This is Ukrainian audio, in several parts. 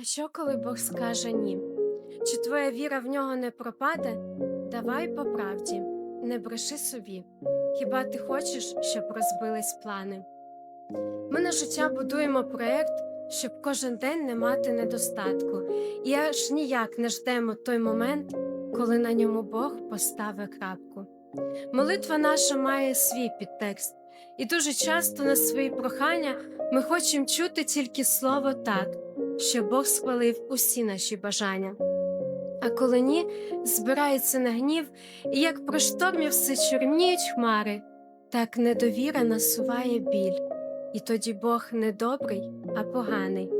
А що, коли Бог скаже ні? Чи твоя віра в нього не пропаде? Давай по правді, не бреши собі. Хіба ти хочеш, щоб розбились плани? Ми на життя будуємо проєкт, щоб кожен день не мати недостатку, і аж ніяк не ждемо той момент, коли на ньому Бог поставить крапку. Молитва наша має свій підтекст, і дуже часто на свої прохання ми хочемо чути тільки слово так, що Бог схвалив усі наші бажання. А коли ні, збирається на гнів, і як про штормі все чорніють хмари, так недовіра насуває біль, і тоді Бог не добрий, а поганий.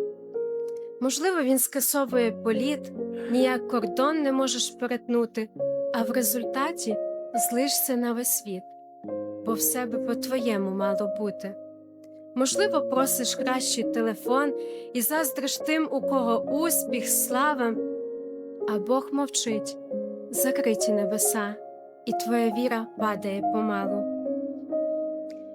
Можливо, він скасовує політ, ніяк кордон не можеш перетнути, а в результаті злишся на весь світ, бо все би по-твоєму мало бути. Можливо, просиш кращий телефон і заздриш тим, у кого успіх, слава, а Бог мовчить, закриті небеса, і твоя віра падає помалу.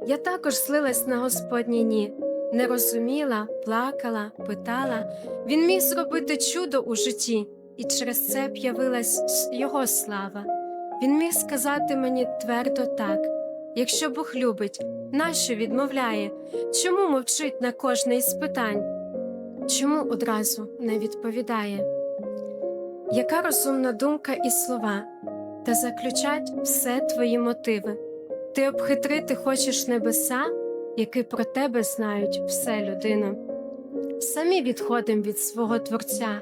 Я також злилась на Господнє ні, не розуміла, плакала, питала. Він міг зробити чудо у житті, і через це б явилась Його слава. Він міг сказати мені твердо так: якщо Бог любить, нащо відмовляє? Чому мовчить на кожне із питань? Чому одразу не відповідає? Яка розумна думка і слова, та заключать все твої мотиви? Ти обхитрити хочеш небеса, які про тебе знають все людино. Самі відходимо від свого Творця,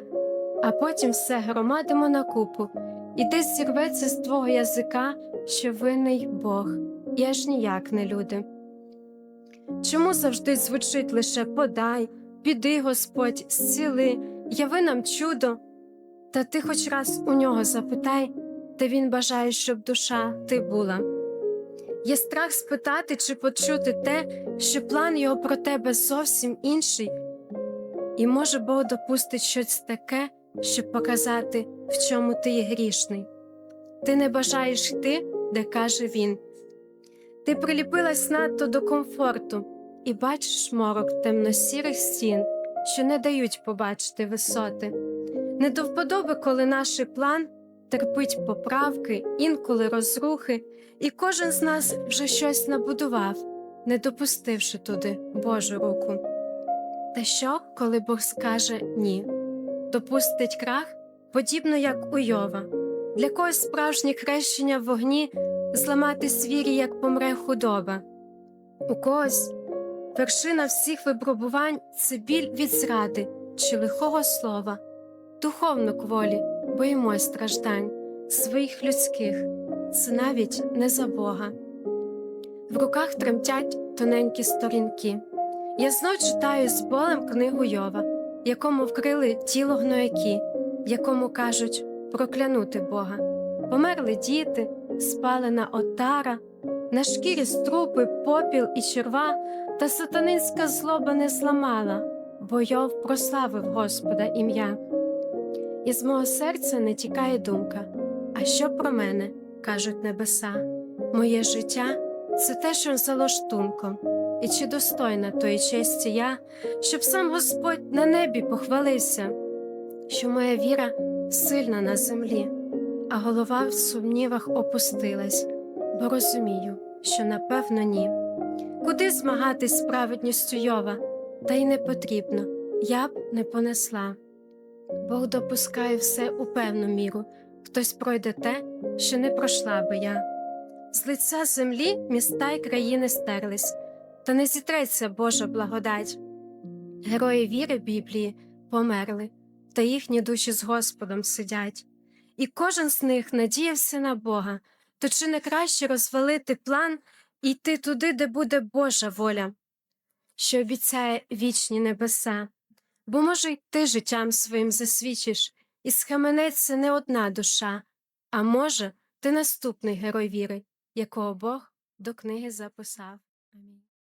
а потім все громадимо на купу, і десь зірветься з твого язика, що винний Бог, і аж ніяк не люди. Чому завжди звучить лише подай, піди, Господь, зціли, яви нам чудо, та ти хоч раз у нього запитай, де він бажає, щоб душа ти була. Є страх спитати чи почути те, що план його про тебе зовсім інший, і може Бог допустить щось таке, щоб показати, в чому ти є грішний. Ти не бажаєш йти, де каже він. Ти приліпилась надто до комфорту і бачиш морок темно-сірих стін, що не дають побачити висоти. Не до вподоби, коли наш план терпить поправки, інколи розрухи, і кожен з нас вже щось набудував, не допустивши туди Божу руку. Та що, коли Бог скаже ні? Допустить крах, подібно як у Йова, для когось справжнє хрещення в вогні зламати свірі, як помре худоба. У когось вершина всіх випробувань це біль від зради чи лихого слова, духовно кволі, боїмось страждань, своїх людських, це навіть не за Бога. В руках тремтять тоненькі сторінки. Я знов читаю з болем книгу Йова, якому вкрили тіло гнояки, якому кажуть проклянути Бога. Померли діти, спалена отара, на шкірі струпи, попіл і черва, та сатанинська злоба не зламала, бо Йов прославив Господа ім'я. І з мого серця не тікає думка, а що про мене кажуть небеса? Моє життя це те, що за лаштунком, і чи достойна тої честі я, щоб сам Господь на небі похвалився, що моя віра сильна на землі, а голова в сумнівах опустилась, бо розумію, що напевно ні. Куди змагатись з праведністю Йова, та й не потрібно, я б не понесла. Бог допускає все у певну міру, хтось пройде те, що не пройшла би я. З лиця землі міста й країни стерлись, та не зітреться Божа благодать. Герої віри Біблії померли, та їхні душі з Господом сидять, і кожен з них надіявся на Бога, то чи не краще розвалити план і йти туди, де буде Божа воля, що обіцяє вічні небеса? Бо, може, й ти життям своїм засвідчиш, і схаменеться не одна душа, а може, ти наступний герой віри, якого Бог до книги записав.